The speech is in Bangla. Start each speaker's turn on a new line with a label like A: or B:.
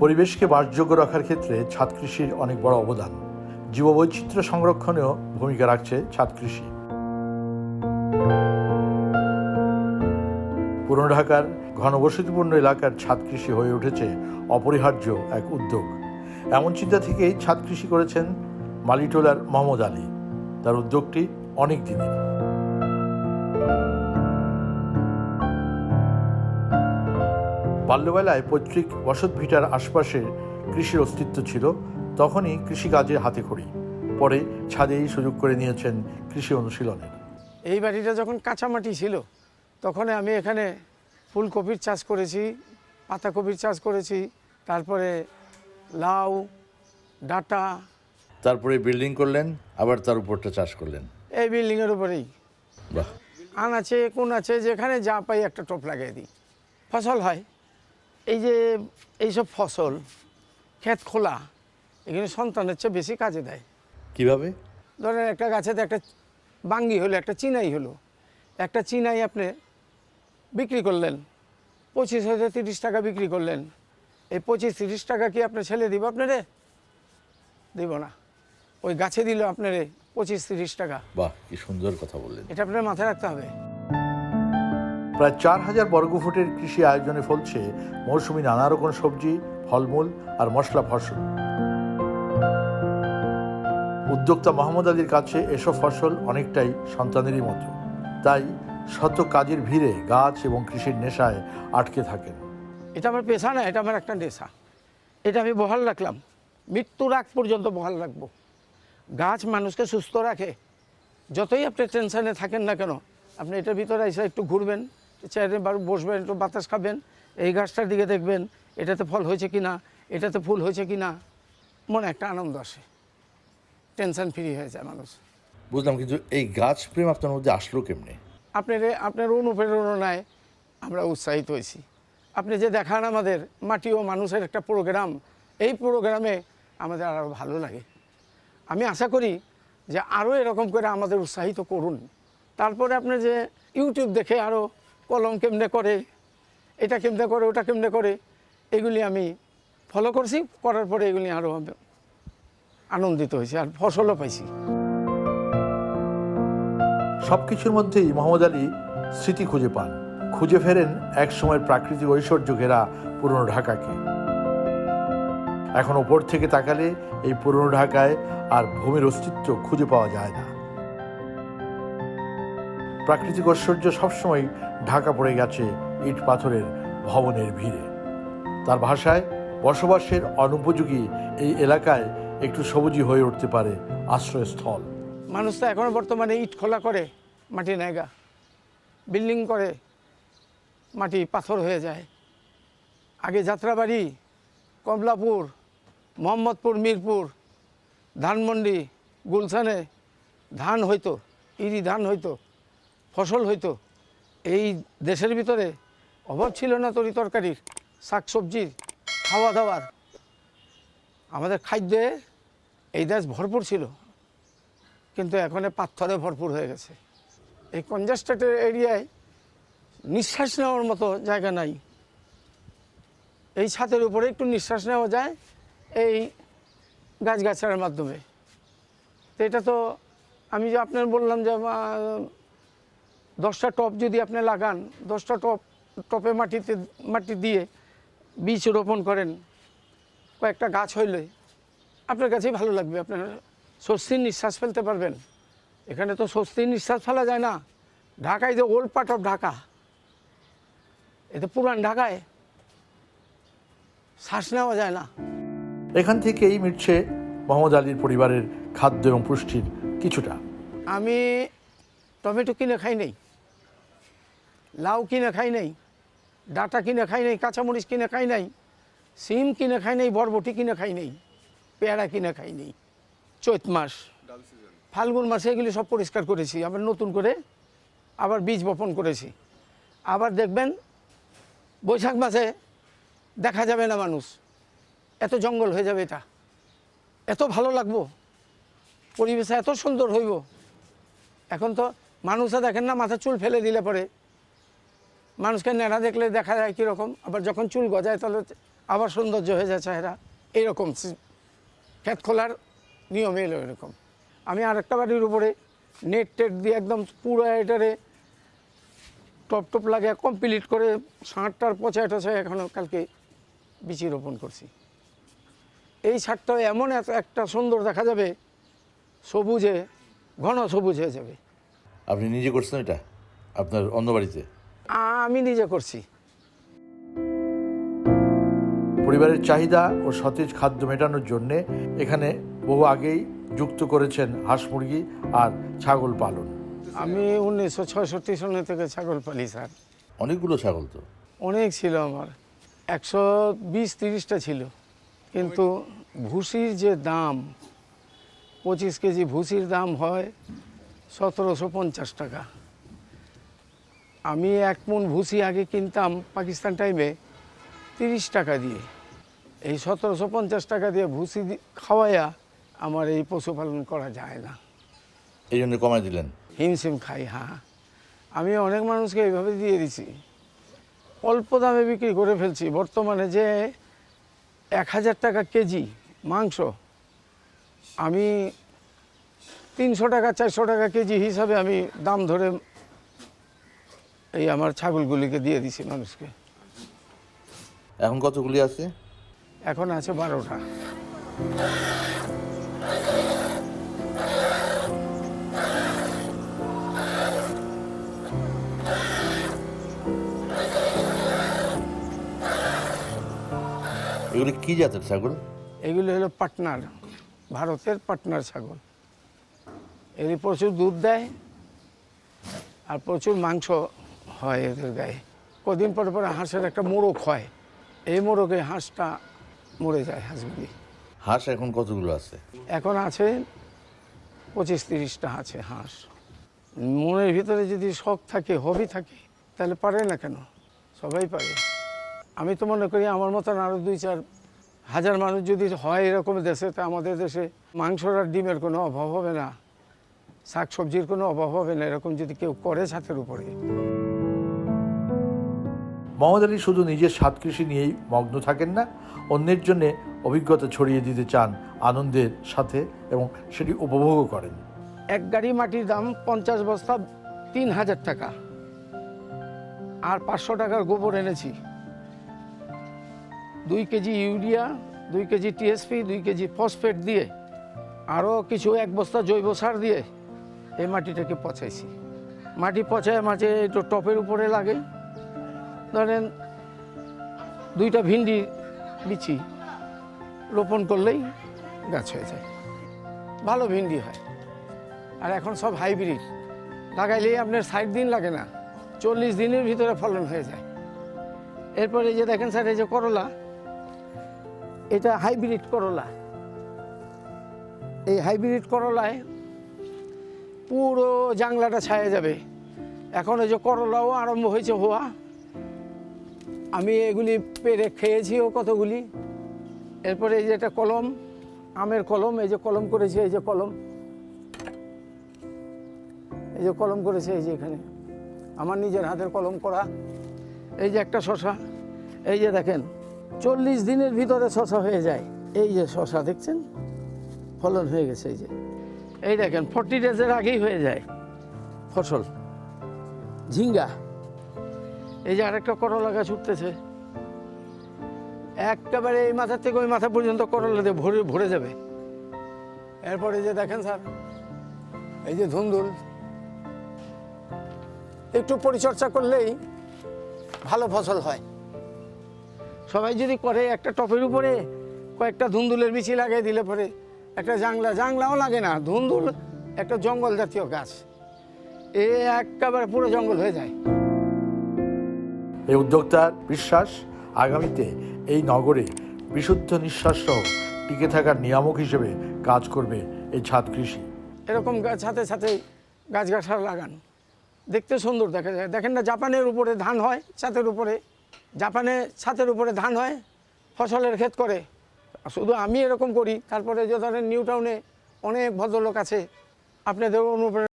A: পরিবেশকে বাসযোগ্য রাখার ক্ষেত্রে ছাদ কৃষির অনেক বড় অবদান। জীববৈচিত্র্য সংরক্ষণেও ভূমিকা রাখছে ছাদ কৃষি। পুরনো ঢাকার ঘনবসতিপূর্ণ এলাকার ছাদ কৃষি হয়ে উঠেছে অপরিহার্য এক উদ্যোগ। এমন চিন্তা থেকেই ছাদ কৃষি করেছেন মালিটোলার মোহাম্মদ আলী। তার উদ্যোগটি অনেক দিনের। বাল্যবেলায় পৈতৃক বসত ভিটার আশপাশে কৃষির অস্তিত্ব ছিল তখনই কৃষিকাজে হাতে খড়ি। পরে ছাদেই সুযোগ করে নিয়েছেন কৃষি অনুশীলনের।
B: এই বাড়িটা যখন কাঁচামাটি ছিল তখন আমি এখানে ফুলকপির চাষ করেছি পাতাকপির চাষ করেছি তারপরে লাউ ডাটা।
A: তারপরে বিল্ডিং করলেন আবার তার উপরটা চাষ করলেন।
B: এই বিল্ডিংয়ের উপরেই।
A: বাহ।
B: আন আছে কোন আছে যেখানে যা পাই একটা টপ লাগিয়ে দিই। ফসল হয়। এই যে এইসব ফসল ক্ষেত খোলা এখানে সন্তানের চেয়ে বেশি কাজে দেয়।
A: কীভাবে?
B: ধরেন একটা গাছেতে একটা বাঙ্গি হলো একটা চিনাই হলো। একটা চিনাই আপনি বিক্রি করলেন পঁচিশ হাজার তিরিশ টাকা বিক্রি করলেন। এই পঁচিশ তিরিশ টাকা কি আপনার ছেলে দিব আপনারে? দিব না। ওই গাছে দিল আপনারে পঁচিশ তিরিশ টাকা।
A: বাহ কি সুন্দর কথা বললেন।
B: এটা আপনার মাথায় রাখতে হবে।
A: প্রায় চার হাজার বর্গফুটের কৃষি আয়োজনে ফলছে মৌসুমি নানা রকম সবজি, ফলমূল আর মশলা ফসল। উদ্যোক্তা মোহাম্মদ আলীর কাছে এসব ফসল অনেকটাই সন্তানেরই মতো। তাই শত কাজের ভিড়ে গাছ এবং কৃষির নেশায় আটকে থাকেন।
B: এটা আমার পেশা না, এটা আমার একটা নেশা। এটা আমি বহাল রাখলাম। মৃত্যুর আগ পর্যন্ত বহাল রাখব। গাছ মানুষকে সুস্থ রাখে। যতই আপনি টেনশনে থাকেন না কেন, আপনি এটার ভিতরে এসে একটু ঘুরবেন। চেয়ারে বসবেন একটু বাতাস খাবেন এই গাছটার দিকে দেখবেন এটাতে ফল হয়েছে কি না এটাতে ফুল হয়েছে কি না মনে একটা আনন্দ আসে। টেনশন ফ্রি হয়ে যায় মানুষ।
A: বুঝলাম কিন্তু এই গাছ প্রেম আপনার মধ্যে আসলো কেমনে?
B: আপনার আপনার অনুপ্রেরণায় আমরা উৎসাহিত হয়েছি। আপনি যে দেখান আমাদের মাটি ও মানুষের একটা প্রোগ্রাম এই প্রোগ্রামে আমাদের আরও ভালো লাগে। আমি আশা করি যে আরও এরকম করে আমাদের উৎসাহিত করুন। তারপরে আপনি যে ইউটিউব দেখে আরও কলম কেমনে করে, এটা কেমনে করে, ওটা কেমনে করে, এগুলি আমি ফলো করছি, করার পরে এগুলি আরও আনন্দিত হয়েছি আর ফসলও পাইছি।
A: সব কিছুর মধ্যেই মোহাম্মদ আলী স্মৃতি খুঁজে পান। খুঁজে ফেরেন এক সময়ের প্রাকৃতিক ঐশ্বর্য ঘেরা পুরনো ঢাকাকে। এখন ওপর থেকে তাকালে এই পুরনো ঢাকায় আর ভূমির অস্তিত্ব খুঁজে পাওয়া যায় না। প্রাকৃতিক ঐশ্বর্য সবসময় ঢাকা পড়ে গেছে ইট পাথরের ভবনের ভিড়ে। তার ভাষায় বসবাসের অনুপযোগী এই এলাকায় একটু সবুজই হয়ে উঠতে পারে আশ্রয়স্থল।
B: মানুষ তো এখনও বর্তমানে ইট খোলা করে, মাটি নেগা বিল্ডিং করে, মাটি পাথর হয়ে যায়। আগে যাত্রাবাড়ি, কমলাপুর, মোহাম্মদপুর, মিরপুর, ধানমন্ডি, গুলশানে ধান হইতো, ইরি ধান হইতো। ফসল হইতো। এই দেশের ভিতরে অভাব ছিল না তরি তরকারির, শাকসবজির খাওয়া দাওয়ার আমাদের খাদ্যে এই দেশ ভরপুর ছিল, কিন্তু এখন পাথরে ভরপুর হয়ে গেছে। এই কনজাস্টেড এরিয়ায় নিঃশ্বাস নেওয়ার মতো জায়গা নাই। এই ছাদের উপরে একটু নিঃশ্বাস নেওয়া যায় এই গাছগাছাড়ার মাধ্যমে। তো এটা তো আমি যে আপনার বললাম যে দশটা টপ যদি আপনি লাগান দশটা টপ টপে মাটিতে মাটি দিয়ে বীজ রোপণ করেন কয়েকটা গাছ হইলে আপনার কাছেই ভালো লাগবে আপনার স্বস্তির নিঃশ্বাস ফেলতে পারবেন। এখানে তো স্বস্তির নিঃশ্বাস ফেলা যায় না। ঢাকায় যে ওল্ড পার্ট অফ ঢাকা এতে পুরান ঢাকায় শ্বাস নেওয়া যায় না।
A: এখান থেকেই মিটছে মোহাম্মদ আলীর পরিবারের খাদ্য এবং পুষ্টির কিছুটা।
B: আমি টমেটো কিনে খাই নেই। লাউ কিনে খাই নাই, ডাটা কিনে খাই নাই, কাঁচামরিচ কিনে খাই নাই, সিম কিনে খাই নাই, বরবটি কিনে খাই নাই, পেয়ারা কিনে খাই নেই। চৈত মাস, ফাল্গুন মাসে এগুলি সব পরিষ্কার করেছি, আবার নতুন করে আবার বীজ বপন করেছি। আবার দেখবেন, বৈশাখ মাসে দেখা যাবে না মানুষ, এত জঙ্গল হয়ে যাবে এটা। এত ভালো লাগবো পরিবেশ এত সুন্দর হইব। এখন তো মানুষে দেখেন না মাথা চুল ফেলে দিলে পরে মানুষকে নেড়া দেখলে দেখা যায় কীরকম, আবার যখন চুল গজায় তাহলে আবার সৌন্দর্য হয়ে যায় চেহারা। এইরকম ক্ষেত খোলার নিয়ম এলো এরকম। আমি আরেকটা বাড়ির উপরে নেট টেট দিয়ে একদম পুরো এটারে টপ টপ কমপ্লিট করে ষাঁড়টার পচা টচা এখনও কালকে বিচি রোপণ করছি। এই ছাদটা এমন এত একটা সুন্দর দেখা যাবে, সবুজে, ঘন সবুজ হয়ে যাবে।
A: আপনি নিজে করছেন এটা? আপনার অন্য বাড়িতে?
B: আমি নিজে করছি।
A: পরিবারের চাহিদা ও সতেজ খাদ্য মেটানোর জন্য এখানে বহু আগেই যুক্ত করেছেন হাঁস মুরগি আর ছাগল পালন।
B: আমি উনিশশো ছয়ষট্টি সন থেকে ছাগল পালি স্যার।
A: অনেকগুলো ছাগল তো?
B: অনেক ছিল আমার। একশো বিশ তিরিশটা ছিল। কিন্তু ভুসির যে দাম পঁচিশ কেজি ভুসির দাম হয় সতেরোশো পঞ্চাশ টাকা। আমি এক মন ভুসি আগে কিনতাম পাকিস্তান টাইমে তিরিশ টাকা দিয়ে। এই সতেরোশো পঞ্চাশ টাকা দিয়ে ভুসি খাওয়াইয়া আমার এই পশুপালন করা যায় না।
A: এই জন্য কমাই দিলেন?
B: হিমশিম খাই হ্যাঁ। আমি অনেক মানুষকে এইভাবে দিয়ে দিছি। অল্প দামে বিক্রি করে ফেলছি। বর্তমানে যে এক হাজার টাকা কেজি মাংস আমি তিনশো টাকা চারশো টাকা কেজি হিসাবে আমি দাম ধরে এই আমার ছাগলগুলিকে দিয়ে দিছি মানুষকে।
A: এখন কতগুলি আছে?
B: এখন আছে বারোটা।
A: এগুলি কি জাতের ছাগল?
B: এগুলি হলো পাটনার ভারতের পাটনার ছাগল। এগুলি প্রচুর দুধ দেয় আর প্রচুর মাংস হয় এদের গায়ে। কদিন পরে পরে হাঁসের একটা মোরগ হয়। এই মোরগে হাঁসটা মরে যায় হাঁসগুলি।
A: হাঁস এখন কতগুলো আছে?
B: এখন আছে পঁচিশ তিরিশটা আছে হাঁস। মনের ভিতরে যদি শখ থাকে হবি থাকে তাহলে পারে না কেন? সবাই পারে। আমি তো মনে করি আমার মতন আরও দুই চার হাজার মানুষ যদি হয় এরকম দেশে তা আমাদের দেশে মাংসর আর ডিমের কোনো অভাব হবে না। শাক সবজির কোনো অভাব হবে না এরকম যদি কেউ করে ছাতের উপরে।
A: মোহাম্মদ আলী শুধু নিজের সাত কৃষি নিয়েই মগ্ন থাকেন না, অন্যের জন্য অভিজ্ঞতা ছড়িয়ে দিতে চান আনন্দের সাথে এবং সেটি উপভোগও করেন।
B: এক গাড়ি মাটির দাম পঞ্চাশ বস্তা, তিন হাজার টাকা। আর পাঁচশো টাকার গোবর এনেছি। দুই কেজি ইউরিয়া, দুই কেজি টিএসপি দুই কেজি ফসফেট দিয়ে, আরও কিছু এক বস্তা জৈব সার দিয়ে এই মাটিটাকে পচাইছি। মাটি পচায় মাঝে একটু টপের উপরে লাগে। ধরেন দুইটা ভিন্ডি বিচি রোপণ করলেই গাছ হয়ে যায়। ভালো ভিন্ডি হয়। আর এখন সব হাইব্রিড। লাগাইলেই আপনার ষাট দিন লাগে না, চল্লিশ দিনের ভিতরে ফলন হয়ে যায়। এরপরে যে দেখেন স্যার, এই যে করলা, এটা হাইব্রিড করলা। এই হাইব্রিড করলায় পুরো জাংলাটা ছায়া যাবে। এখন এই যে করলাও আরম্ভ হয়েছে হওয়া। আমি এগুলি পেরে খেয়েছিও কতগুলি। এরপরে এই যে একটা কলম, আমের কলম, এই যে কলম করেছি, এই যে কলম। এই যে কলম করেছে, এই যে এখানে। আমার নিজের হাতের কলম করা। এই যে একটা শশা। এই যে দেখেন, চল্লিশ দিনের ভিতরে শশা হয়ে যায়। এই যে শশা দেখছেন? ফলন হয়ে গেছে এই যে। এই দেখেন ফর্টি ডেজের আগেই হয়ে যায় ফসল। ঝিঙ্গা। এই যে আরেকটা করলা গাছ উঠতেছে। একেবারে এই মাথা থেকে ওই মাথা পর্যন্ত করলা দিয়ে ভরে ভরে যাবে। এরপরে যে দেখেন স্যার, এই যে ধুন্দুল, একটু পরিচর্যা করলেই ভালো ফসল হয়। সবাই যদি করে একটা টপের উপরে কয়েকটা ধুন্দুলের বিচি লাগিয়ে দিলে পরে একটা জাংলা, জাংলাও লাগে না। ধুন্দুল একটা জঙ্গল জাতীয় গাছ। এ একেবারে পুরো জঙ্গল হয়ে যায়।
A: এই উদ্যোক্তার বিশ্বাস আগামীতে এই নগরে বিশুদ্ধ নিঃশ্বাস সহ টিকে থাকার নিয়ামক হিসেবে কাজ করবে এই ছাদ কৃষি।
B: এরকম গাছ সাথে সাথে গাছগাছাড়া লাগান। দেখতে সুন্দর দেখা যায়। দেখেন না, জাপানের উপরে ধান হয় ছাতের উপরে। জাপানে ছাতের উপরে ধান হয়, ফসলের ক্ষেত করে। শুধু আমি এরকম করি, তারপরে যে ধরেন নিউ টাউনে অনেক ভদ্রলোক আছে, আপনাদের অনুপ্রেরণা